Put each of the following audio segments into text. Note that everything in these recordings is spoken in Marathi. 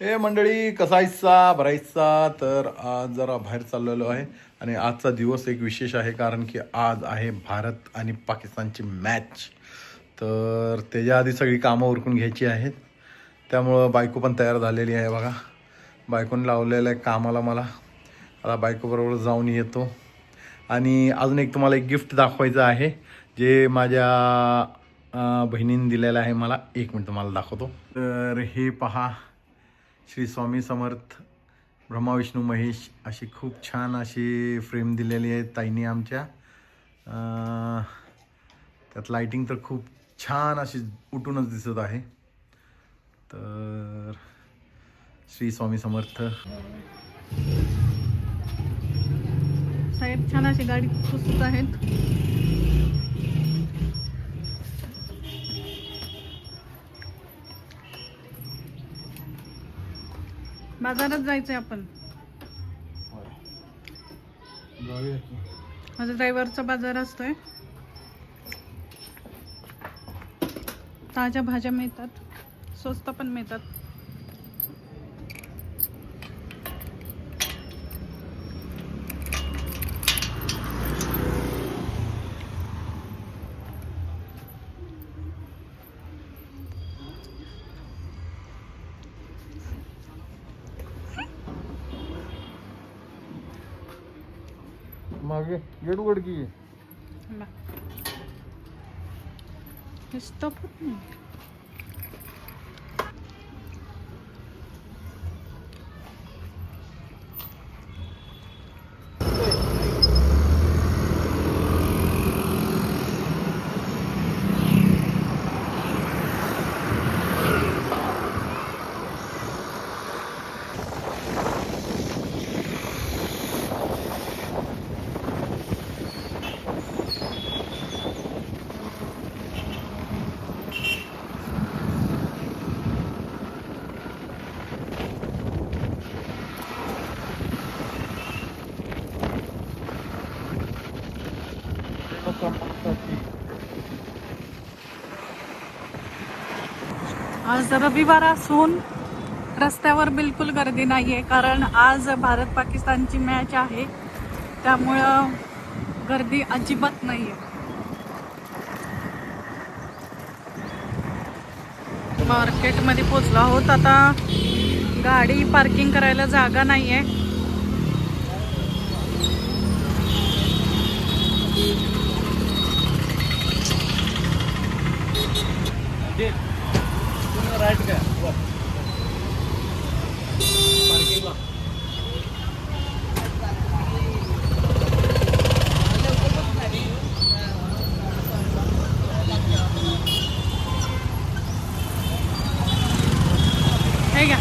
हे मंडळी कसायचा भरायचा तर आज जरा बाहेर चाललेलो आहे आणि आजचा दिवस एक विशेष आहे कारण की आज आहे भारत आणि पाकिस्तानची मॅच तर त्याच्या आधी सगळी कामं उरकून घ्यायची आहेत. त्यामुळं बायको पण तयार झालेली आहे बघा. बायकोने लावलेलं आहे कामाला मला. आता बायकोबरोबर जाऊन येतो. आणि अजून एक तुम्हाला एक गिफ्ट दाखवायचं आहे जे माझ्या बहिणीने दिलेलं आहे मला. एक मिनिट तुम्हाला दाखवतो. तर हे पहा. श्री स्वामी समर्थ ब्रह्मा विष्णू महेश अशी खूप छान अशी फ्रेम दिलेली आहे ताईने आमच्या. त्यात लाईटिंग तर खूप छान अशी उठूनच दिसत आहे. तर श्री स्वामी समर्थ. साहेब छान अशी गाडी पुसत आहेत. बाजारात जायचंय आपण. माझा ड्रायव्हरचा बाजार असतोय. ताज्या भाज्या मिळतात. स्वस्त पण मिळतात. मागे. गेट उघड की. आज रविवार असून रस्त्यावर बिलकुल गर्दी नाही आहे कारण आज भारत पाकिस्तानची मॅच आहे. त्यामुळं गर्दी अजिबात नाही आहे मार्केटमध्ये पोचलो आहोत. आता गाडी पार्किंग करायला जागा नाही आहे हे घ्या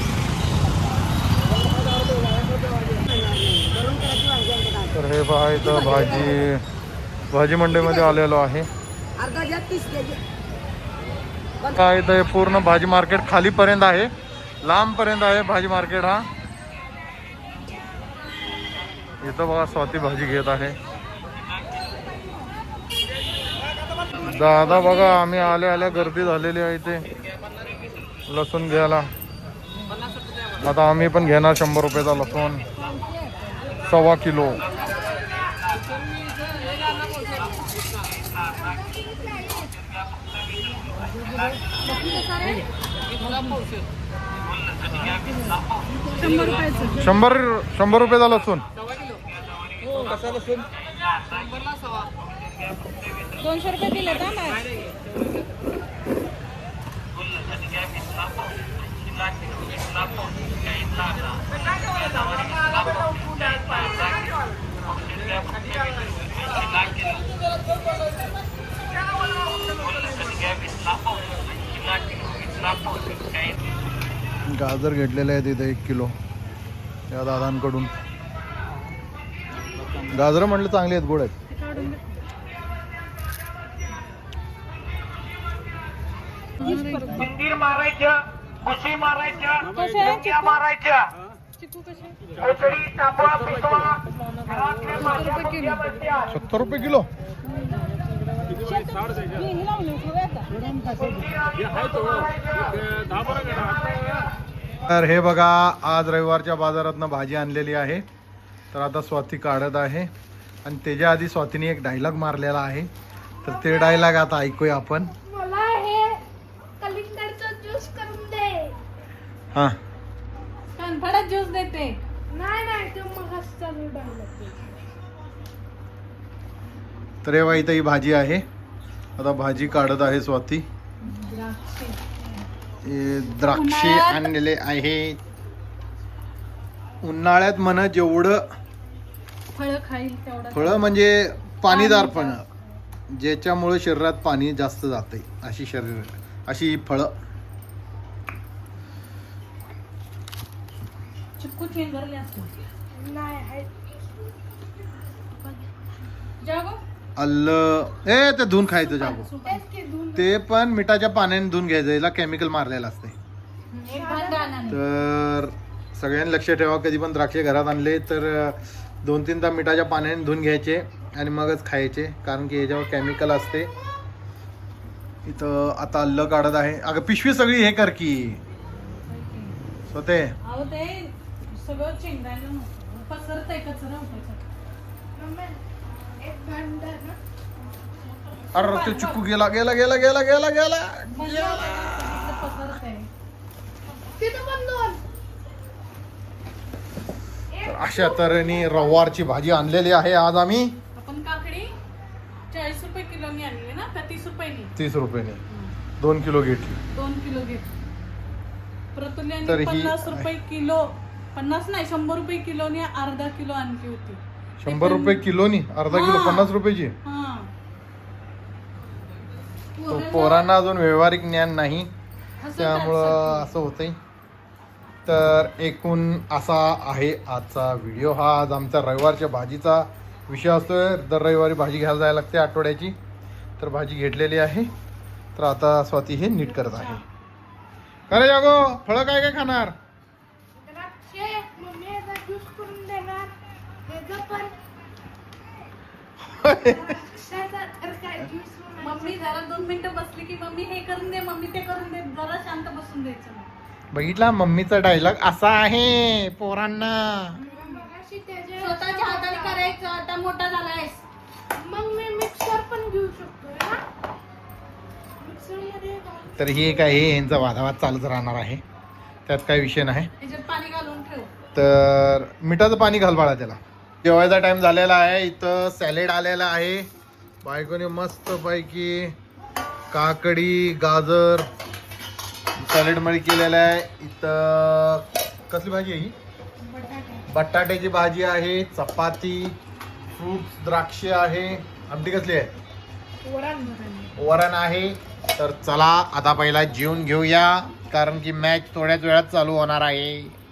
तर हे पहा इथं भाजी भाजी मंडईमध्ये आलेलो आहे. काय इथं पूर्ण भाजी मार्केट खालीपर्यंत आहे. लांबपर्यंत आहे भाजी मार्केट हा. इथं बघा स्वाती भाजी घेत आहे. दादा बघा आम्ही आल्या आल्या गर्दी झालेली आहे इथे. लसूण घ्यायला. आता आम्ही पण घेणार शंभर रुपयाचा लसूण. सव्वा किलो. शंभर रुपयाचं शंभर शंभर रुपयाचा लसूण दोनशे रुपये दिले का गाजर घेतलेले आहेत इथे एक किलो या दादांकडून. गाजरं म्हटलं चांगली आहेत गोड आहेत. मारायच्या कुशी मारायच्या मारायच्या. सत्तर रुपये किलो? तर हे बघा आज रविवारच्या बाजारातनं भाजी आणलेली आहे. तर आता स्वाती काढत आहे. आणि त्याच्या आधी स्वातीने एक डायलॉग मारलेला आहे. तर ते डायलॉग आता ऐकूया आपण. मला हे हां. ज्यूस देते. नाही नाही तर हे इथं ही भाजी आहे. आता भाजी काढत आहे स्वाती. द्राक्षे हे आणलेले आहेत उन्हाळ्यात म्हणा जेवढं फळं खाईल तेवढं फळं म्हणजे पाणीदार पण ज्याच्यामुळे शरीरात पाणी जास्त जाते अशी शरीर अशी ही फळं. आहे जागो. आलं ए ते धुवून खायचं जागो ते पण मिठाच्या पाण्याने धुवून घ्यायचं याला केमिकल मारलेलं असते. तर सगळ्यांनी लक्ष ठेवा कधी पण द्राक्षे घरात आणले तर दोन तीनदा मिठाच्या पाण्याने धुवून घ्यायचे आणि मगच खायचे कारण की याच्यावर केमिकल असते. इथं आता अल्ल काढत आहे. अगं पिशवी सगळी हे कर की. स्वते सगळं अरे ते चिकू गेला गेला गेला गेला गेला गेला. तर अशा तऱ्हेने रविवारची भाजी आणलेली आहे आज आम्ही. आपण काकडी चाळीस रुपये किलोनी आणली ना का तीस रुपयानी. तीस रुपयाने. दोन किलो घेतली. दोन किलो घेत तर ही पन्नास रुपये किलो पन्नास नाही शंभर रुपये किलोने अर्धा किलो आणली होती. शंभर रुपये किलोनी अर्धा किलो हा. पन्नास रुपयाची. हा. तो पोरांना अजून व्यावहारिक ज्ञान नाही. त्यामुळं. असं होतंय. तर एकूण असा आहे आजचा व्हिडिओ. हा आज आमचा रविवारच्या भाजीचा विषय असतोय. दर रविवारी भाजी घ्यायला जायला लागते आठवड्याची. तर भाजी घेतलेली आहे. तर आता स्वाती हे नीट करत आहे. अरे जागो फळं काय काय खाणार द्राक्षे मम्मी याचा ज्यूस करून देणार त्याचं पण काय मम्मी जरा दोन मिनिटं बसली की मम्मी हे करून दे मम्मी ते करून दे. जरा शांत बसून द्यायचं नाही. बघितला मम्मीचा डायलॉग असा आहे पोरांना. स्वतःच्या हाताने करायचं. आता मोठा झालायस. मग मी मिक्सर पण घेऊ शकतो मिक्सरमध्ये तर हे काय हे यांचा वादावाद चालूच राहणार आहे. त्यात काही विषय नाही. त्याच्यात पाणी घालून ठेव. तर मिठाचं पाणी घाल बाळा त्याला. जेवायचा टाइम झालेला आहे. इथं सॅलेड आलेला आहे. बायकोने मस्त पैकी काकडी गाजर सॅलेडमध्ये केलेलं आहे. इथं कसली भाजी आहे ही? बटाट्याची भाजी आहे. चपाती फ्रूट्स द्राक्षे आहे. आमटी कसली आहे? वरण वरण आहे. तर चला आता पहिला जेवून घेऊया. कारण की मॅच थोड्याच वेळात चालू होणार आहे.